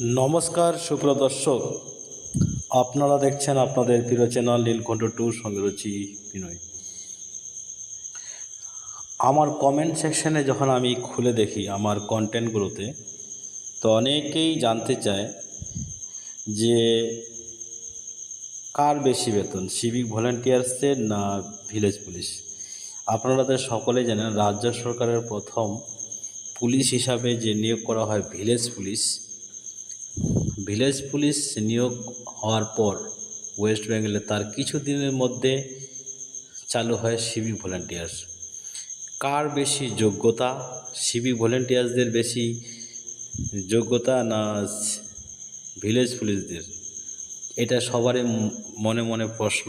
নমস্কার সুপ্রদর্শক আপনারা দেখছেন আপনাদের প্রিয় চ্যানেল নীলকণ্ঠ টু সঙ্গে রয়েছি বিনয়। আমার কমেন্ট সেকশনে যখন আমি খুলে দেখি আমার কন্টেন্টগুলোতে তো অনেকেই জানতে চায় যে কার বেশি বেতন সিভিক ভলেন্টিয়ার্সের না ভিলেজ পুলিশ আপনারা তো সকলেই জানেন, রাজ্য সরকারের প্রথম পুলিশ হিসাবে যে নিয়োগ করা হয় ভিলেজ পুলিশ ভিলেজ পুলিশ নিয়োগ হওয়ার পর ওয়েস্ট বেঙ্গলে তার কিছু দিনের মধ্যে চালু হয় সিভিক ভলেন্টিয়ার্স। কার বেশি যোগ্যতা? সিভিক ভলেন্টিয়ার্সদের বেশি যোগ্যতা না ভিলেজ পুলিশদের? এটা সবারই মনে মনে প্রশ্ন।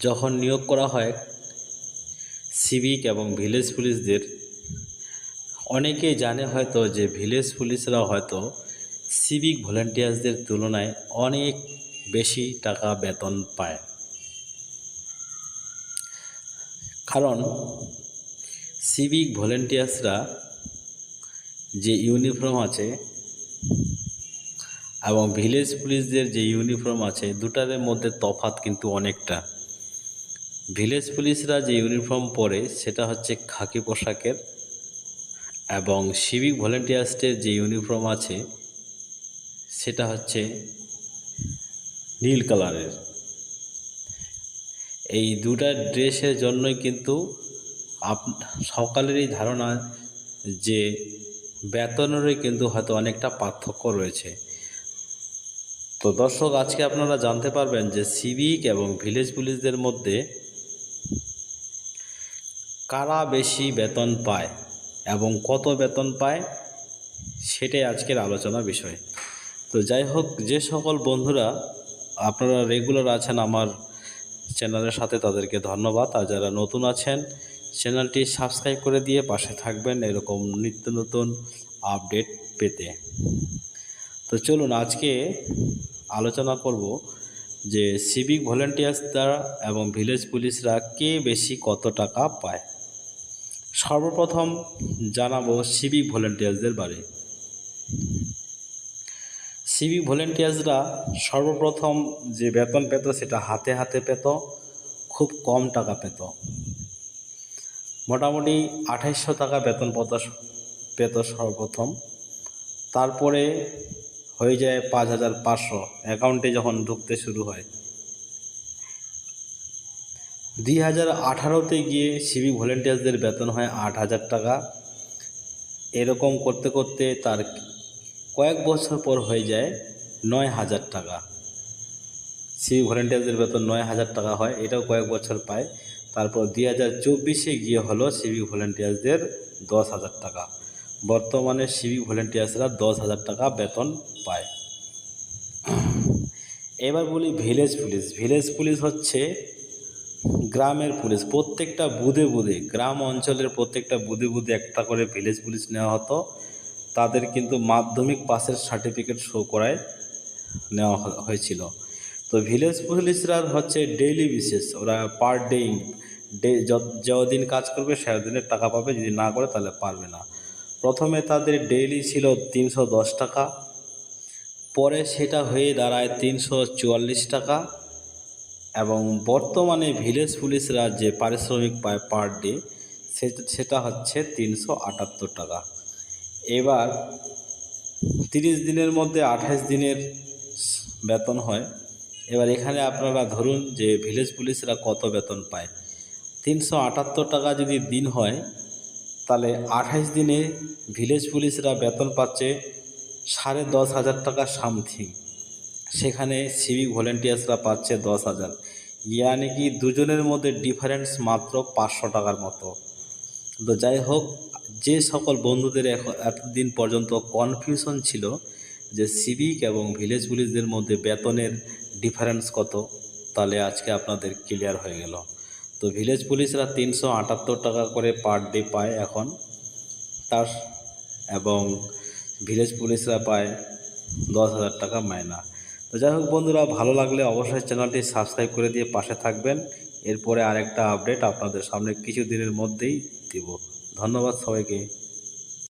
যখন নিয়োগ করা হয়, সিভিক এবং ভিলেজ পুলিশদের অনেকেই জানে হয়তো যে ভিলেজ পুলিশরা হয়তো সিভিক ভলেন্টিয়ার্সদের তুলনায় অনেক বেশি টাকা বেতন পায়। কারণ সিভিক ভলেন্টিয়ার্সরা যে ইউনিফর্ম আছে এবং ভিলেজ পুলিশদের যে ইউনিফর্ম আছে দুটার মধ্যে তফাৎ কিন্তু অনেকটা। ভিলেজ পুলিশরা যে ইউনিফর্ম পরে সেটা হচ্ছে খাকি পোশাকের এবং সিভিক ভলেন্টিয়ার্সদের যে ইউনিফর্ম আছে, সেটা হচ্ছে নীল কালারের। এই দুটা ড্রেসের জন্যই কিন্তু আপ সকালেরই ধারণা যে বেতনেরই কিন্তু হয়তো অনেকটা পার্থক্য রয়েছে। তো দর্শক, আজকে আপনারা জানতে পারবেন যে সিভিক এবং ভিলেজ পুলিশদের মধ্যে কারা বেশি বেতন পায়। এবং কত বেতন পায় সেটাই আজকের আলোচনা বিষয়। তো যাই হোক, যে সকল বন্ধুরা আপনারা রেগুলার আছেন আমার চ্যানেলের সাথে তাদেরকে ধন্যবাদ। আর যারা নতুন আছেন চ্যানেলটি সাবস্ক্রাইব করে দিয়ে পাশে থাকবেন এরকম নিত্য নতুন আপডেট পেতে। তো চলুন, আজকে আলোচনা করব যে সিভিক ভলেন্টিয়ার্স দ্বারা এবং ভিলেজ পুলিশরা কে বেশি কত টাকা পায়। সর্বপ্রথম জানাব সিভিক ভলেন্টিয়ার্সদের বারে। সিভিক ভলেন্টিয়ার্সরা সর্বপ্রথম যে বেতন পেত সেটা হাতে হাতে পেত, খুব কম টাকা পেত। মোটামুটি আঠাইশশো টাকা বেতন পত, পেত সর্বপ্রথম। তারপরে হয়ে যায় পাঁচ হাজার পাঁচশো। অ্যাকাউন্টে যখন ঢুকতে শুরু হয় দুই হাজার আঠারোতে গিয়ে সিভিক ভলেন্টিয়ার্সদের বেতন হয় আট হাজার টাকা। এরকম করতে করতে তার কয়েক বছর পর হয়ে যায় নয় হাজার টাকা। সিভিক ভলেন্টিয়ার্সদের বেতন নয় হাজার টাকা হয়, এটাও কয়েক বছর পায়। তারপর দুই হাজার চব্বিশে গিয়ে হলো সিভিক ভলেন্টিয়ার্সদের দশ হাজার টাকা। বর্তমানে সিভিক ভলেন্টিয়ার্সরা দশ হাজার টাকা বেতন পায়। এবার বলি ভিলেজ পুলিশ ভিলেজ পুলিশ হচ্ছে গ্রামের পুলিশ, প্রত্যেকটা বুধে বুধে গ্রাম অঞ্চলের প্রত্যেকটা বুধে বুধে একটা করে ভিলেজ পুলিশ নেওয়া হতো। তাদের কিন্তু মাধ্যমিক পাসের সার্টিফিকেট শো করায় নেওয়া হয়েছিল। তো ভিলেজ পুলিশরা হচ্ছে ডেইলি বিশেষ ওরা পার ডে ডে যদিন কাজ করবে সেদিনের টাকা পাবে, যদি না করে তাহলে পারবে না। প্রথমে তাদের ডেইলি ছিল তিনশো দশ টাকা, পরে সেটা হয়ে দাঁড়ায় তিনশো চুয়াল্লিশ টাকা এবং বর্তমানে ভিলেজ পুলিশরা যে পারিশ্রমিক পায় পার ডে সেটা হচ্ছে তিনশো আটাত্তর টাকা। এবার তিরিশ দিনের মধ্যে আঠাশ দিনের বেতন হয়। এবার এখানে আপনারা ধরুন যে ভিলেজ পুলিশরা কত বেতন পায়। তিনশো আটাত্তর টাকা যদি দিন হয়, তাহলে আঠাশ দিনে ভিলেজ পুলিশরা বেতন পাচ্ছে সাড়ে দশ হাজার টাকা সামথিং। সেখানে সিভিক ভলেন্টিয়ার্সরা পাচ্ছে দশ হাজার। ইয়ানি কি দুজনের মধ্যে ডিফারেন্স মাত্র পাঁচশো টাকার মতো? তো যাই হোক, যে সকল বন্ধুদের এখন এতদিন পর্যন্ত কনফিউশন ছিল যে সিভিক এবং ভিলেজ পুলিশদের মধ্যে বেতনের ডিফারেন্স কত, তাহলে আজকে আপনাদের ক্লিয়ার হয়ে গেল। তো ভিলেজ পুলিশরা তিনশো আটাত্তর টাকা করে পার ডে পায় এখন। তার, এবং ভিলেজ পুলিশরা পায় দশ হাজার টাকা মায়না তো যাই হোক বন্ধুরা, ভালো লাগলে অবশ্যই চ্যানেলটি সাবস্ক্রাইব করে দিয়ে পাশে থাকবেন। এরপরে আরেকটা আপডেট আপনাদের সামনে কিছু দিনের মধ্যেই দেব। ধন্যবাদ সবাইকে।